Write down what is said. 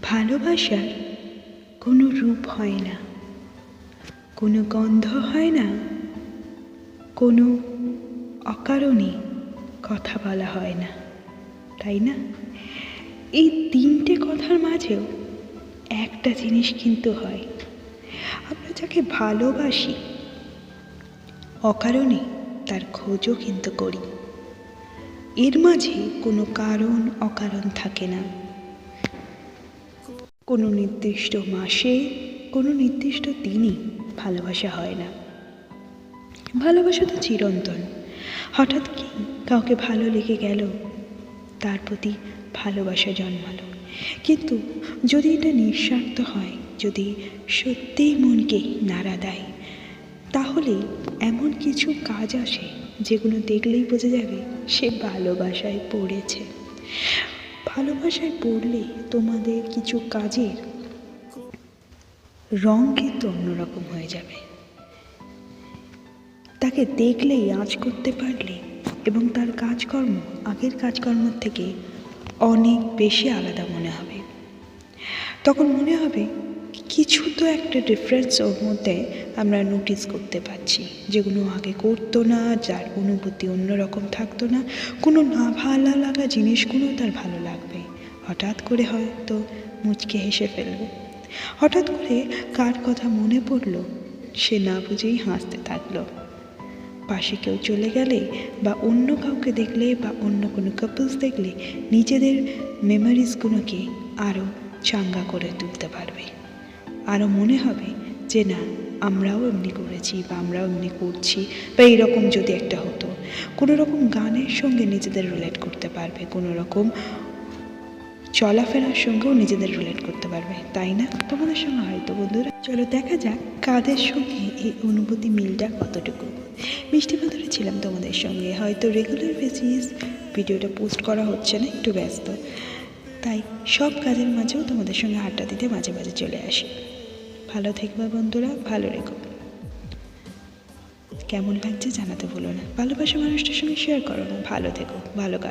ভালোবাসার কোনো রূপ হয় না, কোনো গন্ধ হয় না, কোনো অকারণে কথা বলা হয় না, তাই না? এই তিনটে কথার মাঝেও একটা জিনিস কিন্তু হয়। আমরা যাকে ভালোবাসি, অকারণে তার খোঁজও কিন্তু করি। এর মাঝে কোনো কারণ, অকারণ থাকে না। কোনো নির্দিষ্ট মাসে, কোনো নির্দিষ্ট দিনই ভালোবাসা হয় না। ভালোবাসা তো চিরন্তন। হঠাৎ কি কাউকে ভালো লেগে গেল? তার প্রতি ভালোবাসা জন্মালো। কিন্তু যদি এটা নিঃস্বার্থ হয়, যদি সত্যিই মনকে নাড়া দেয়, তাহলে এমন কিছু কাজ আসে যেগুলো দেখলেই বোঝা যাবে সে ভালোবাসায় পড়েছে। ভালোবাসায় পড়লে তোমাদের কিছু কাজের রং কিন্তু অন্যরকম হয়ে যাবে। তাকে দেখলেই আঁচ করতে পারলে এবং তার কাজকর্ম, আগের কাজকর্মের থেকে অনেক বেশি আলাদা মনে হবে। তখন মনে হবে কিছু তো একটা ডিফারেন্স ওর মধ্যে আমরা নোটিস করতে পারছি যেগুলো আগে করতো না, যার অনুভূতি অন্যরকম থাকতো না। কোনো না ভালো লাগা জিনিসগুলো তার ভালো হঠাৎ করে হয়তো মুচকে হেসে ফেলবে। হঠাৎ করে কার কথা মনে পড়ল, সে না বুঝেই হাসতে থাকল। পাশে কেউ চলে গেলে বা অন্য কাউকে দেখলে বা অন্য কোনো কাপলস দেখলে নিজেদের মেমোরিজগুলোকে আরও চাঙ্গা করে তুলতে পারবে। আরও মনে হবে যে না, আমরাও এমনি করেছি বা আমরাও এমনি করছি বা এরকম যদি একটা হতো। কোনো রকম গানের সঙ্গে নিজেদের রিলেট করতে পারবে, কোনো রকম চলাফেরার সঙ্গেও নিজেদের রিলেট করতে পারবে, তাই না? তোমাদের সঙ্গে হয়তো, বন্ধুরা। চলো দেখা যাক কাদের সঙ্গে এই অনুভূতি মিলটা কতটুকু। মিষ্টি মাধুরী ছিলাম তোমাদের সঙ্গে। হয়তো রেগুলার বেসিস ভিডিওটা পোস্ট করা হচ্ছে না, একটু ব্যস্ত। তাই সব কাজের মাঝেও তোমাদের সঙ্গে আড্ডা দিতে মাঝে মাঝে চলে আসি। ভালো থাকবে বন্ধুরা, ভালো রেখো। কেমন লাগছে জানাতে ভুলো না। ভালোবাসা মানুষটার সঙ্গে শেয়ার করো না। ভালো থেকো, ভালো